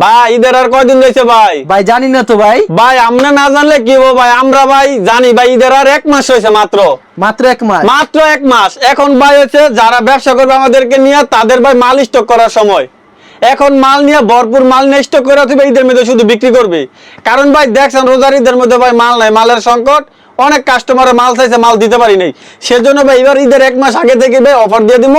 ভাই ঈদের আর কয়দিন রয়েছে ভাই? ভাই জানি না তো ভাই। ভাই আমরা না জানলে কি হব ভাই? আমরা ভাই জানি ভাই ঈদের আর এক মাস হয়েছে মাত্র। মাত্র এক মাস? মাত্র এক মাস। এখন ভাই হচ্ছে যারা ব্যবসা করবে আমাদেরকে নিয়ে তাদের ভাই মাল স্টক করার সময়। এখন মাল নিয়ে ভরপুর মাল নিয়ে স্টক করে ঈদের মধ্যে শুধু বিক্রি করবে। কারণ ভাই দেখছেন রোজার ঈদের মধ্যে ভাই মাল নাই মালের সংকট। অনেক কাস্টমারে মাল চাইছে মাল দিতে পারি নাই। সেজন্য ভাই এবার ঈদের এক মাস আগে থেকে ভাই অফার দিয়ে দিব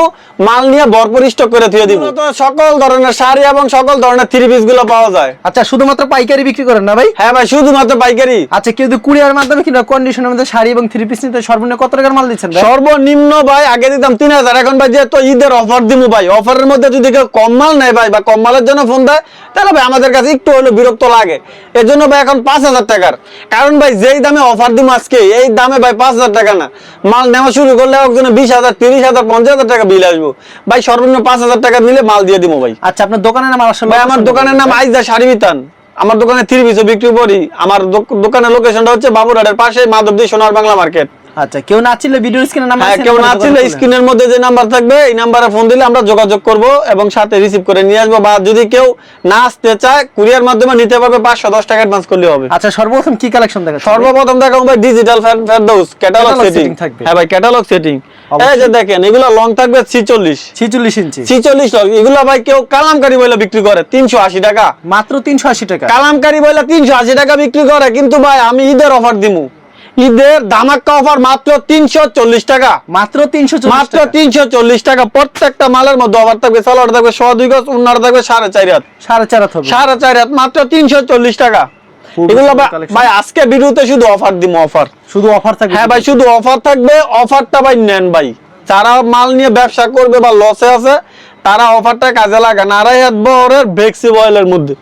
মাল নিয়ে ভরপুর স্টক করে দিয়ে দিব তো সকল ধরনের শাড়ি এবং সকল ধরনের থ্রি পিসগুলো পাওয়া যায়। আচ্ছা শুধুমাত্র পাইকারি বিক্রি করেন না ভাই? হ্যাঁ ভাই শুধুমাত্র পাইকারি। আচ্ছা কেউ কুরিয়ার মাধ্যমে কিনা কন্ডিশনের মধ্যে শাড়ি এবং থ্রি পিস নিতে সর্বনিম্ন কত টাকার মাল দিচ্ছেন ভাই? সর্বনিম্ন ভাই আগে দিতাম তিন হাজার এখন ভাই যেহেতু ঈদের অফার দিব ভাই অফারের মধ্যে যদি কেউ কম মাল নেয় ভাই বা কম মালের জন্য ফোন দেয় তাহলে ভাই আমাদের কাছে একটু হলো বিরক্ত লাগে। এর জন্য ভাই এখন পাঁচ হাজার টাকার। কারণ ভাই যেই দামে অফার দিব আজকে এই দামে ভাই পাঁচ হাজার টাকা না। মাল নেওয়া শুরু করলে একজনে বিশ হাজার তিরিশ হাজার পঞ্চাশ হাজার টাকা বিল আসব। ভাই সর্বনিম্ন পাঁচ হাজার টাকা নিলে মাল দিয়ে দিবো ভাই। আচ্ছা আপনার দোকানের নাম আসলে ভাই আমার দোকানের নাম আইজা শাড়ি বিতান। আমার দোকানে থ্রি পিসও বিক্রি করি। আমার দোক- দোকানের লোকেশনটা হচ্ছে বাবুরহাটের পাশে মাধবদী সোনার বাংলা মার্কেট। আচ্ছা কেউ না চিনলে ভিডিওর স্ক্রিনে নাম হ্যাঁ কেউ না স্ক্রিনের মধ্যে যে নাম্বার থাকবে এই নাম্বারে ফোন দিলে আমরা যোগাযোগ করব এবং সাথে রিসিভ করে নিয়ে আসব বা যদি কেউ না আসতে চায় কুরিয়ার মাধ্যমে নিতে পারবে পাঁচশো দশ টাকা অ্যাডভান্স করলে হবে। আচ্ছা সর্বপ্রথম কি কালেকশন দেখা সর্বপ্রথম দেখাবো ভাই ডিজিটাল ফেরদৌস ক্যাটালগ সেটিং থাকবে। হ্যাঁ ভাই ক্যাটালগ সেটিং এই যে দেখেন এগুলো লং থাকবে ছিচল্লিশ। ছিচল্লিশ ইঞ্চি ছিচল্লিশ লং এগুলো ভাই কেউ কালামকারি বলে বিক্রি করে তিনশো আশি টাকা। মাত্র তিনশো আশি টাকা। কালামকারি বলে তিনশো আশি টাকা বিক্রি করে কিন্তু ভাই আমি ঈদের অফার দিমু। ঈদের ধামাক্কা অফার মাত্র তিনশো চল্লিশ টাকা। মাত্র তিনশো মাত্র তিনশো চল্লিশ টাকা। প্রত্যেকটা মালের মধ্যে অফার থাকবে সালোয়ার থাকবে সোয়া দুই গজ উন্নার থাকবে সাড়ে চার হাত। সাড়ে চার হাত সাড়ে চার হাত মাত্র তিনশো চল্লিশ টাকা। এগুলো ভাই- আজকে ভিডিওতে শুধু অফার দিব অফার। শুধু অফার থাকবে? হ্যাঁ ভাই শুধু অফার থাকবে অফারটা ভাই নেন ভাই। যারা মাল নিয়ে ব্যবসা করবে বা লসে আছে তারা অফারটা কাজে লাগান। আড়াই হাত বহরের বেক্সি বয়েলের মধ্যে।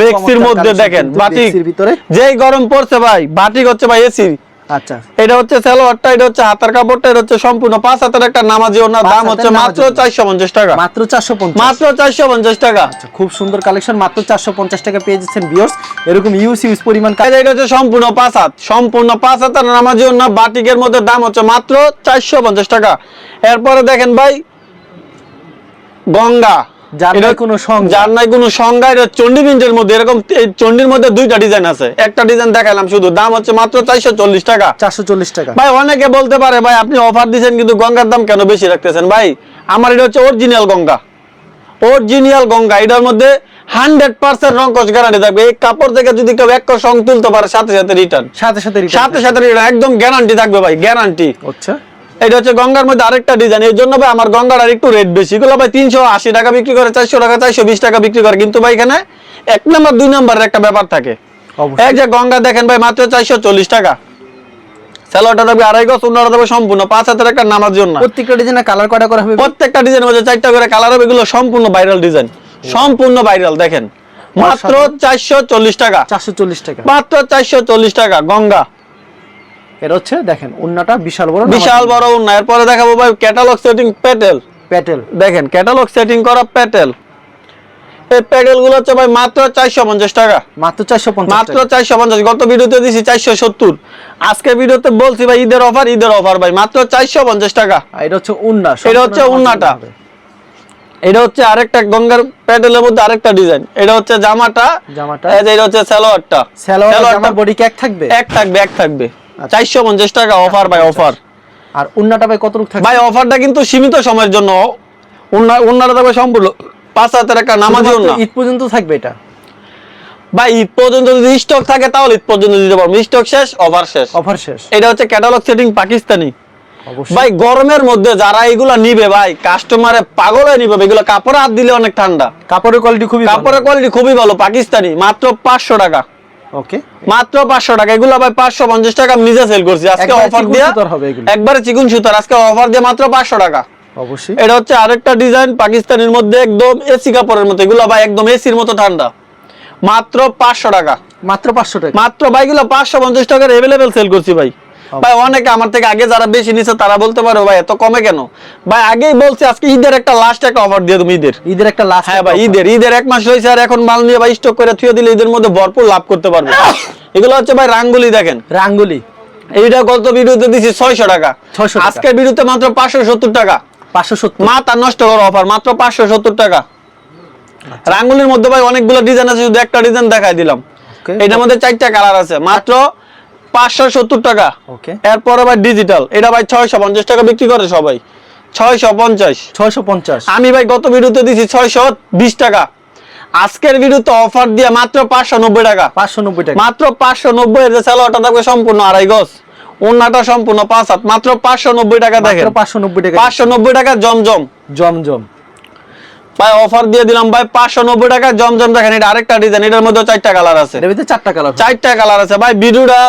বেক্সির মধ্যে দেখেন বাটিক। বাটির ভিতরে। যেই গরম পড়ছে ভাই বাটিক হচ্ছে ভাই এসি আচ্ছা। এটা হচ্ছে সালোয়ারটা এটা হচ্ছে হাতার কাপড়টা এটা হচ্ছে সম্পূর্ণ পাঁচ হাতের একটা নামাজি ওনার দাম হচ্ছে মাত্র চারশো পঞ্চাশ টাকা। মাত্র চারশো পঞ্চাশ। মাত্র চারশো পঞ্চাশ টাকা। আচ্ছা, খুব সুন্দর কালেকশন মাত্র চারশো পঞ্চাশ টাকা পেয়ে যাচ্ছেন বিয়ার্স এরকম ইউজ ইউজ পরিমাণ এই এটা হচ্ছে সম্পূর্ণ পাঁচ হাত। সম্পূর্ণ পাঁচ হাতের নামাজি ওনার বাটিকের মধ্যে দাম হচ্ছে মাত্র চারশো পঞ্চাশ টাকা। এরপরে দেখেন ভাই গঙ্গা। যার কোনো সংজ্ঞা। যার নাই কোনো সংজ্ঞা এটা চন্ডী মধ্যে এরকম এই মধ্যে দুইটা ডিজাইন আছে। একটা ডিজাইন দেখালাম শুধু দাম হচ্ছে মাত্র চারশো চল্লিশ টাকা। চারশো চল্লিশ টাকা। ভাই অনেকে বলতে পারে ভাই আপনি অফার দিচ্ছেন কিন্তু গঙ্গার দাম কেন বেশি রাখতেছেন? ভাই আমার এটা হচ্ছে অরিজিনাল গঙ্গা। অরিজিনাল গঙ্গা এটার মধ্যে হান্ড্রেড পার্সেন্ট গ্যারান্টি থাকবে। এই কাপড় থেকে যদি কেউ এক রং তুলতে পারে সাথে সাথে রিটার্ন সাথে সাথে সাথে সাথে একদম গ্যারান্টি থাকবে ভাই গ্যারান্টি আচ্ছা। এটা হচ্ছে গঙ্গার মধ্যে আরেকটা ডিজাইন এই জন্য ভাই আমার গঙ্গার আর একটু রেট বেশি। এগুলো ভাই তিনশো আশি টাকা বিক্রি করে চারশো টাকা চারশো বিশ টাকা বিক্রি করে। কিন্তু ভাই এখানে এক নাম্বার দুই নাম্বারের একটা ব্যাপার থাকে। এই যে গঙ্গা দেখেন ভাই মাত্র চারশো চল্লিশ টাকা। স্যালোয়ারটা থাকবে আড়াই গজ উন্নটা থাকবে সম্পূর্ণ। পাঁচ হাতের একটা নামার জন্য। প্রত্যেকটা ডিজাইনের কালার করা হবে? প্রত্যেকটা ডিজাইনের মধ্যে চারটা করে কালার হবে এগুলো সম্পূর্ণ ভাইরাল ডিজাইন সম্পূর্ণ ভাইরাল দেখেন। মাত্র চারশো চল্লিশ টাকা। চারশো চল্লিশ টাকা। মাত্র চারশো চল্লিশ টাকা গঙ্গা। এটা হচ্ছে দেখেন উন্নাটা বিশাল বড় বিশাল বড় উন্না। এরপরে দেখাবো ভাই ক্যাটালগ সেটিং প্যাটেল প্যাটেল দেখেন ক্যাটালগ সেটিং করা প্যাটেল এই প্যাটেলগুলো হচ্ছে ভাই মাত্র চারশো পঞ্চাশ টাকা। মাত্র চারশো পঞ্চাশ মাত্র চারশো পঞ্চাশ গত ভিডিওতে দিছি চারশো সত্তর। আজকে ভিডিওতে বলছি ভাই ঈদের অফার ঈদের অফার ভাই মাত্র চারশো পঞ্চাশ টাকা। এটা হচ্ছে উন্না এটা হচ্ছে উন্নাটা। এটা হচ্ছে আরেকটা গঙ্গার প্যাটেলের মধ্যে আরেকটা ডিজাইন এটা হচ্ছে জামাটা জামাটা। এই যে এটা হচ্ছে সালোয়ারটা। সালোয়ারটা বডি এক থাকবে? এক থাকবে এক থাকবে। চারশো পঞ্চাশ টাকা অফার ভাই অফার আর উন্নাটা ভাই কত থাকবে ভাই অফারটা কিন্তু সীমিত সময়ের জন্য। উন্না উন্নাটা থাকবে সম্পূর্ণ পাঁচ হাজার একটা নামাজি উন্না। ঈদ পর্যন্ত থাকবে এটা? ভাই ঈদ পর্যন্ত যদি স্টক থাকে তাহলে ঈদ পর্যন্ত দিতে পারব। স্টক শেষ অফার শেষ। অফার শেষ। এটা হচ্ছে ক্যাটালগ সেটিং পাকিস্তানি। অবশ্যই। ভাই গরমের মধ্যে যারা এগুলা নিবে ভাই কাস্টমারে পাগল নিবে এগুলো কাপড়ে হাত দিলে অনেক ঠান্ডা। কাপড়ের কোয়ালিটি খুবই কাপড়ের কোয়ালিটি খুবই ভালো পাকিস্তানি মাত্র পাঁচশো টাকা। ওকে মাত্র টাকা। এগুলো ভাই পাঁচশো পঞ্চাশ টাকা নিজে সেল করছি। আজকে অফার চিকন দিয়ে সুতার হবে এগুলো। একবারে চিকুন সুতার। আজকে অফার দিয়ে মাত্র পাঁচশো টাকা। অবশ্যই। এটা হচ্ছে আরেকটা ডিজাইন পাকিস্তানের মধ্যে একদম এসি কাপড়ের মতো। এগুলো ভাই একদম এসির মতো ঠান্ডা। মাত্র পাঁচশো টাকা। মাত্র পাঁচশো টাকা। মাত্র ভাইগুলো পাঁচশো পঞ্চাশ টাকার সেল করছি ভাই। ভাই অনেকে আমার থেকে আগে যারা বেশি নিছে তারা বলতে পারো ভাই এত কমে কেন? ভাই আগেই বলছি আজকে ঈদের একটা লাস্ট একটা অফার দিয়ে তুমি ঈদের। ঈদের একটা লাস্ট হ্যাঁ ভাই ঈদের ঈদের এক মাস রয়েছে আর এখন মাল নিয়ে ভাই স্টক করে থুয়ে দিলে ঈদের মধ্যে ভরপুর লাভ করতে পারবে। এগুলো হচ্ছে ভাই রাঙ্গুলি দেখেন। রাঙ্গুলি। এইটা গত ভিডিওতে দিছি ছয়শো টাকা। 600 টাকা। আজকের ভিডিওতে মাত্র পাঁচশো সত্তর টাকা। পাঁচশো সত্তর। মা তার নষ্ট করো অফার মাত্র পাঁচশো সত্তর টাকা। রাঙ্গুলির মধ্যে ভাই অনেকগুলো ডিজাইন আছে শুধু একটা ডিজাইন দেখাই দিলাম. এটার মধ্যে চারটা কালার আছে। মাত্র পাঁচশো সত্তর টাকা। ওকে এরপরে ভাই ডিজিটাল এটা ভাই ছয়শো পঞ্চাশ টাকা বিক্রি করে সবাই। ছয়শো পঞ্চাশ। ছয়শো পঞ্চাশ। আমি ভাই গত ভিডিওতে দিছি ছয়শো বিশ টাকা। আজকের ভিডিওতে অফার দিয়ে মাত্র পাঁচশো নব্বই টাকা। পাঁচশো নব্বই টাকা। মাত্র পাঁচশো নব্বই এর যে স্যালোয়ারটা থাকবে সম্পূর্ণ আড়াই গজ। ওনাটা সম্পূর্ণ পাঁচ হাত। মাত্র পাঁচশো নব্বই টাকা দেখেন। পাঁচশো নব্বই টাকা। পাঁচশো নব্বই টাকা জমজম। জমজম। ভাই অফার দিয়ে দিলাম ভাই পাঁচশো নব্বই টাকা। জমজম দেখেন এটা আরেকটা ডিজাইন এটার মধ্যে চারটা কালার আছে। এর ভিতরে চারটা কালার চারটা কালার আছে। ভাই ভিডিওটা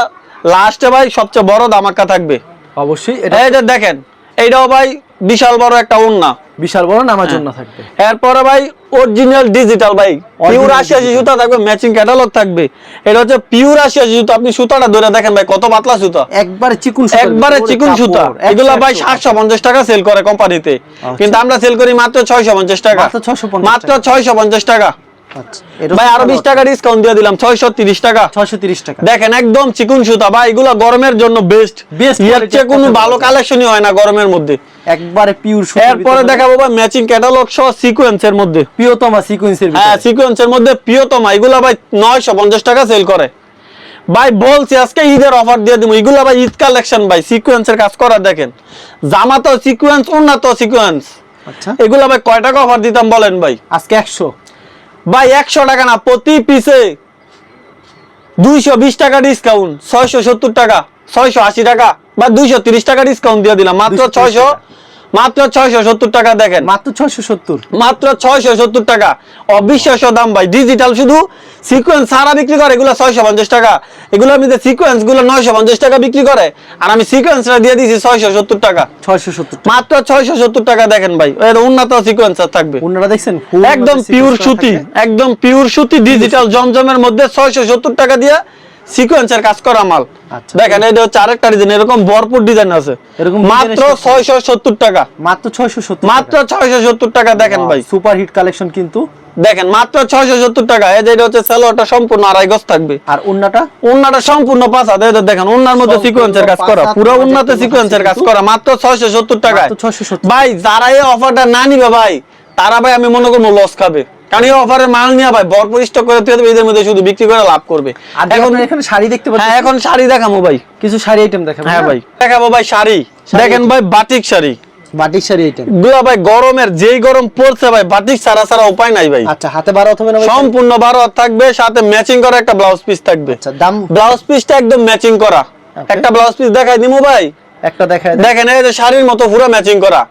লাস্টে ভাই সবচেয়ে বড় ধামাক্কা থাকবে। অবশ্যই এটা দেখেন এইটাও ভাই বিশাল বড় একটা ওন্না বিশাল বড় নামার জন্য থাকবে। এরপরে ভাই অরিজিনাল ডিজিটাল ভাই পিওর আশি আশি সুতা থাকবে ম্যাচিং ক্যাটালগ থাকবে। এটা হচ্ছে পিওর আশি আশি সুতা আপনি সুতাটা ধরে দেখেন ভাই কত পাতলা সুতা। একবারে চিকুন সুতার একবারে চিকুন সুতা। এগুলা ভাই একশো। সাতশো পঞ্চাশ টাকা সেল করে কোম্পানিতে কিন্তু আমরা সেল করি মাত্র ছয়শো পঞ্চাশ টাকা। মাত্র 650 মাত্র ছয়শো পঞ্চাশ টাকা। আচ্ছা, ভাই আরও বিশ টাকা ডিসকাউন্ট দিয়ে দিলাম ছয়শো তিরিশ টাকা। ছয়শো তিরিশ টাকা। দেখেন একদম চিকুন সুতা ভাই এগুলা গরমের জন্য বেস্ট এর চেয়ে কোনো ভালো কালেকশনই হয় না গরমের মধ্যে। একবারে পিওর এরপরে দেখাবো ভাই ম্যাচিং ক্যাটালগ সহ সিকোয়েন্সের মধ্যে। প্রিয়তমা সিকোয়েন্সের হ্যাঁ সিকোয়েন্সের মধ্যে প্রিয়তমা এগুলা ভাই নয়শো পঞ্চাশ টাকা সেল করে। ভাই বলছি আজকে ঈদের অফার দিয়ে দিব। এগুলা ভাই ঈদ কালেকশন ভাই সিকোয়েন্সের কাজ করা দেখেন। জামা তো সিকোয়েন্স উন্নত সিকোয়েন্স আচ্ছা। এগুলা ভাই কয় টাকা অফার দিতাম বলেন ভাই? আজকে একশো। ভাই একশো টাকা না প্রতি পিসে দুইশো বিশ টাকা ডিসকাউন্ট ছয়শো সত্তর টাকা ছয়শো আশি টাকা বা দুইশো তিরিশ টাকা ডিসকাউন্ট দিয়ে দিলাম। মাত্র ছয়শো মাত্র ছয়শো সত্তর টাকা দেখেন। মাত্র ছয়শো সত্তর। মাত্র ছয়শো সত্তর টাকা। অবিশ্বাস্য দাম ভাই ডিজিটাল শুধু সিকোয়েন্স সারা বিক্রি করে এগুলো ছয়শো পঞ্চাশ টাকা। এগুলো আমি সিকোয়েন্সগুলো নয়শো পঞ্চাশ টাকা বিক্রি করে আর আমি সিকোয়েন্সটা দিয়ে দিয়েছি ছয়শো সত্তর টাকা। ছয়শো সত্তর মাত্র ছয়শো সত্তর টাকা দেখেন ভাই এর উন্নত সিকোয়েন্সার থাকবে। ওনারা দেখছেন? একদম পিওর সুতি একদম পিওর সুতি ডিজিটাল জমজমের মধ্যে ছয়শো সত্তর টাকা দিয়ে সিকোয়েন্সের কাজ করা মাল। আচ্ছা। দেখেন এটা হচ্ছে আরেকটা ডিজাইন এরকম ভরপুর ডিজাইন আছে। এরকম মাত্র টাকা। মাত্র ছয়শো সত্তর মাত্র ছয়শো সত্তর টাকা দেখেন ভাই। সুপার হিট কালেকশন কিন্তু। দেখেন মাত্র ছয়শো সত্তর টাকা। এই যে এটা হচ্ছে সালোয়ারটা সম্পূর্ণ আড়াই গজ থাকবে। আর ওন্নাটা সম্পূর্ণ পাঁচ হাতে। এই দেখেন উন্নার মধ্যে সিকোয়েন্সের কাজ করা। পুরো মাঝে উন্নাতে সিকোয়েন্সের কাজ করা। মাত্র ছয়শো সত্তর টাকায়। মাত্র 670 ভাই যারা এই অফারটা না নিবে ভাই তারা ভাই আমি মনে করব লস খাবে। কারণ এই অফারের মাল নিয়ে ভাই ভরপুর স্টক করে তুই এদের মধ্যে শুধু বিক্রি করে লাভ করবে। এখন এখন শাড়ি দেখতে হ্যাঁ এখন শাড়ি দেখাবো ভাই। কিছু শাড়ি আইটেম দেখাবেন হ্যাঁ ভাই। দেখাবো ভাই শাড়ি। দেখেন ভাই বাটিক শাড়ি। বাটিক শাড়ি আইটেমগুলা ভাই গরমের যেই গরম পড়ছে ভাই বাটিক ছাড়া ছাড়া উপায় নাই ভাই। আচ্ছা হাতে বারো অথবা সম্পূর্ণ বারো থাকবে সাথে ম্যাচিং করা একটা ব্লাউজ পিস থাকবে। আচ্ছা দাম ব্লাউজ পিসটা একদম ম্যাচিং করা। একটা ব্লাউজ পিস দেখাই দিমু ভাই। একটা দেখায় দেখেন এই যে শাড়ির মতো পুরো ম্যাচিং করা।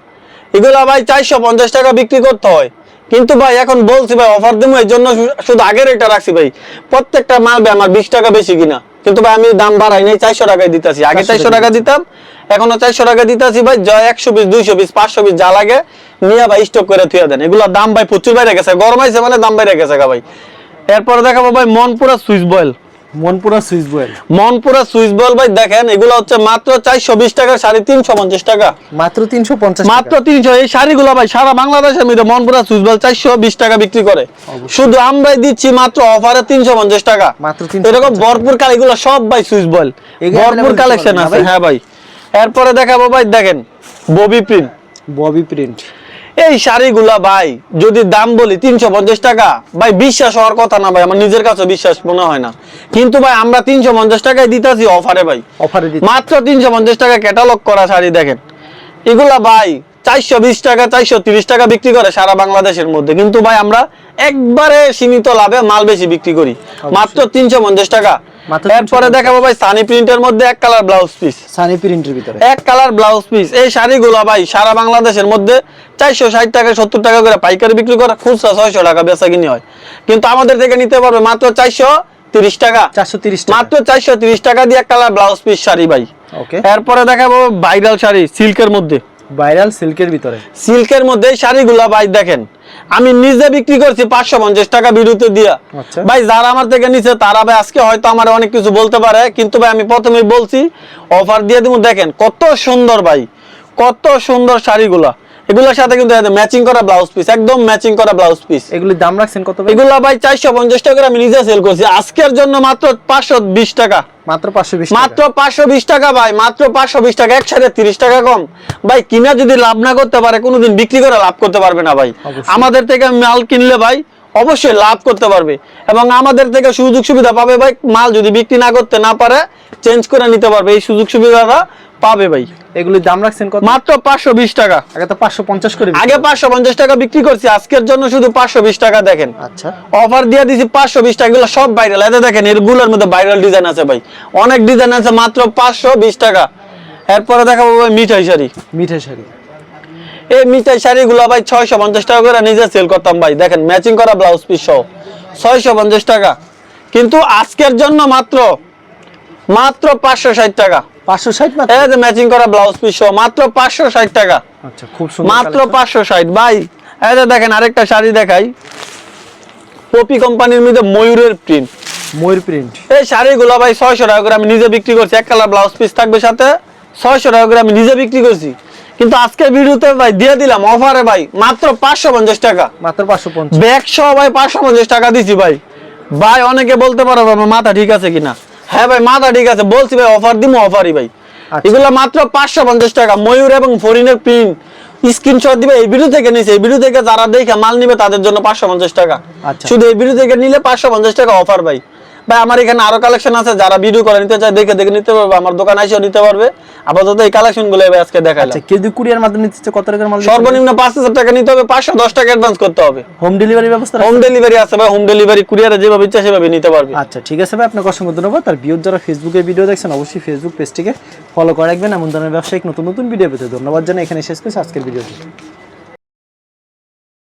এগুলা ভাই চারশো পঞ্চাশ টাকা বিক্রি করতে হয়। কিন্তু ভাই এখন বলছি ভাই অফার দেবো এই জন্য শুধু আগের এটা রাখছি ভাই। প্রত্যেকটা মাল ভাই আমার বিশ টাকা বেশি কিনা। কিন্তু ভাই আমি দাম বাড়াই নাই চারশো টাকায় দিতেছি। আগে 400 চারশো টাকা দিতাম এখনও চারশো টাকা দিতেছি ভাই জয় একশো পিস দুইশো পিস পাঁচশো পিস যা লাগে নিয়ে ভাই স্টক করে থুয়ে দেন। এগুলোর দাম ভাই প্রচুর রেখেছে গেছে হয়েছে মানে দাম বাইরে রেখেছে ভাই। এরপরে দেখাবো ভাই মনপুরা সুইচ বয়েল। মনপুরা সুইচ বয়েল। মনপুরা সুইচ বল ভাই দেখেন এগুলো হচ্ছে মাত্র চারশো বিশ টাকা সাড়ে তিনশো পঞ্চাশ টাকা। মাত্র তিনশো পঞ্চাশ মাত্র তিনশো এই শাড়িগুলো ভাই সারা বাংলাদেশের মধ্যে মনপুরা সুইচ বল চারশো বিশ টাকা বিক্রি করে। শুধু আমরাই দিচ্ছি মাত্র অফারে তিনশো পঞ্চাশ টাকা। মাত্র 350 এরকম ভরপুর কাল এগুলো সব ভাই সুইচ বল ভরপুর কালেকশন আছে হ্যাঁ ভাই। এরপরে দেখাবো ভাই দেখেন ববি প্রিন্ট। ববি প্রিন্ট। এই শাড়িগুলা ভাই যদি দাম বলি তিনশো পঞ্চাশ টাকা ভাই বিশ্বাস হওয়ার কথা না ভাই আমার নিজের কাছে বিশ্বাস মনে হয় না। কিন্তু ভাই আমরা তিনশো পঞ্চাশ টাকায় দিতেছি অফারে ভাই। অফারে মাত্র তিনশো পঞ্চাশ টাকা ক্যাটালগ করা শাড়ি দেখেন। এগুলা ভাই চারশো বিশ টাকা চারশো তিরিশ টাকা বিক্রি করে সারা বাংলাদেশের মধ্যে। কিন্তু ভাই আমরা একবারে সীমিত লাভে মাল বেশি বিক্রি করি। মাত্র তিনশো পঞ্চাশ টাকা। এরপরে দেখাবো ভাই সানি প্রিন্টের মধ্যে এক কালার ব্লাউজ পিস সানি প্রিন্টের ভিতরে। এক কালার ব্লাউজ পিস এই শাড়িগুলো ভাই সারা বাংলাদেশের মধ্যে চারশো ষাট টাকা সত্তর টাকা করে পাইকারি বিক্রি করে খুচরা ছয়শো টাকা বেচা কিনি হয়। কিন্তু আমাদের থেকে নিতে পারবে মাত্র চারশো তিরিশ টাকা। চারশো তিরিশ মাত্র চারশো তিরিশ টাকা দিয়ে এক কালার ব্লাউজ পিস শাড়ি ভাই। ওকে এরপরে দেখাবো ভাইরাল শাড়ি সিল্কের মধ্যে। ভাইরাল সিল্কের ভিতরে। সিল্কের মধ্যে এই শাড়িগুলা ভাই দেখেন। আমি নিজে বিক্রি করছি পাঁচশো পঞ্চাশ টাকা বিরুদ্ধে দিয়া। আচ্ছা। ভাই যারা আমার থেকে নিচ্ছে তারা ভাই আজকে হয়তো আমার অনেক কিছু বলতে পারে কিন্তু ভাই আমি প্রথমে বলছি অফার দিয়ে দিব। দেখেন কত সুন্দর ভাই কত সুন্দর শাড়িগুলা। এগুলোর সাথে কিন্তু ম্যাচিং করা ব্লাউজ পিস একদম ম্যাচিং করা ব্লাউজ পিস এগুলির দাম রাখছেন কত এগুলো ভাই চারশো পঞ্চাশ টাকা আমি নিজে সেল করছি। আজকের জন্য মাত্র পাঁচশো বিশ টাকা। মাত্র পাঁচশো বিশ মাত্র পাঁচশো বিশ টাকা ভাই মাত্র পাঁচশো বিশ টাকা একসাথে তিরিশ টাকা কম। ভাই কিনা যদি লাভ না করতে পারে কোনোদিন বিক্রি করে লাভ করতে পারবে না ভাই। আমাদের থেকে মাল কিনলে ভাই অবশ্যই লাভ করতে পারবে। এবং আমাদের থেকে সুযোগ সুবিধা পাবে ভাই মাল যদি বিক্রি না করতে না পারে চেঞ্জ করে নিতে পারবে। এই সুযোগ সুবিধাটা পাবে ভাই। এগুলির দাম রাখছেন কত? মাত্র পাঁচশো বিশ টাকা। আগে তো পাঁচশো পঞ্চাশ করে আগে পাঁচশো পঞ্চাশ টাকা বিক্রি করছি আজকের জন্য শুধু পাঁচশো বিশ টাকা দেখেন। আচ্ছা। অফার দিয়ে দিছি পাঁচশো বিশ টাকা এগুলো সব ভাইরাল এতে দেখেন এগুলোর মধ্যে ভাইরাল ডিজাইন আছে ভাই। অনেক ডিজাইন আছে মাত্র পাঁচশো বিশ টাকা। এরপরে দেখাবো ভাই মিঠাই শাড়ি। মিঠাই শাড়ি। এই শাড়িগুলো ভাই ছয়শো পঞ্চাশ টাকা করে নিজে সেল করতাম ভাই। দেখেন ম্যাচিং করা ব্লাউজ পিস সহ। ছয়শো পঞ্চাশ টাকা। কিন্তু আজকের জন্য মাত্র মাত্র পাঁচশো ষাট টাকা। পাঁচশো ষাট এই যে ম্যাচিং করা ব্লাউজ পিস সহ মাত্র পাঁচশো ষাট টাকা। আচ্ছা খুব মাত্র পাঁচশো ষাট। ভাই এই যে দেখেন আরেকটা শাড়ি দেখাই। পপি কোম্পানির মধ্যে ময়ূরের প্রিন্ট ময়ূর প্রিন্ট এই শাড়িগুলো ভাই ছয়শো টাকা করে আমি নিজে বিক্রি করছি। এক কালার ব্লাউজ পিস থাকবে সাথে। ছয়শো টাকা করে আমি নিজে বিক্রি করছি। কিন্তু আজকে ভিডিওতে ভাই দিয়ে দিলাম অফারে ভাই মাত্র পাঁচশো পঞ্চাশ টাকা। মাত্র পাঁচশো পঞ্চাশ। ব্যাগ সহ ভাই পাঁচশো পঞ্চাশ টাকা দিছি ভাই। ভাই অনেকে বলতে পারো আমার মাথা ঠিক আছে কিনা? হ্যাঁ ভাই মাথা ঠিক আছে। বলছি ভাই অফার দিমো অফারই ভাই। আচ্ছা। এগুলো মাত্র পাঁচশো পঞ্চাশ টাকা। ময়ূর এবং ফরিনের প্রিন্ট স্ক্রিনশট দিবে এই ভিডিও থেকে নিছে। এই ভিডিও থেকে যারা দেখে মাল নিবে তাদের জন্য পাঁচশো পঞ্চাশ টাকা। আচ্ছা। শুধু এই ভিডিও থেকে নিলে পাঁচশো পঞ্চাশ টাকা অফার ভাই। ভাই আমার এখানে আরও কালেকশন আছে যারা ভিডিও করে নিতে চায় দেখে দেখে নিতে পারবে আমার দোকানে এসেও নিতে পারবে। আপাতত এই কালেকশনগুলো আজকে দেখাইলাম আচ্ছা কেজি কুরিয়ার মাধ্যমে নিতে কত টাকার মাল সর্বনিম্ন পাঁচ হাজার টাকা নিতে হবে পাঁচশো দশ টাকা অ্যাডভান্স করতে হবে। হোম ডেলিভারি ব্যবস্থা হোম ডেলিভারি আছে ভাই হোম ডেলিভারি কুরিয়ারে যেভাবে ইচ্ছা সেভাবে নিতে পারবে। আচ্ছা ঠিক আছে ভাই আপনাকে অসংখ্য ধন্যবাদ। আর ভিউর যারা ফেসবুকে ভিডিও দেখছেন অবশ্যই ফেসবুক পেজটিকে ফলো করে রাখবেন। এমন ধরনের ব্যবসায়িক নতুন নতুন ভিডিও পেতে ধন্যবাদ জানাই। এখানে শেষ করছি আজকের ভিডিওটি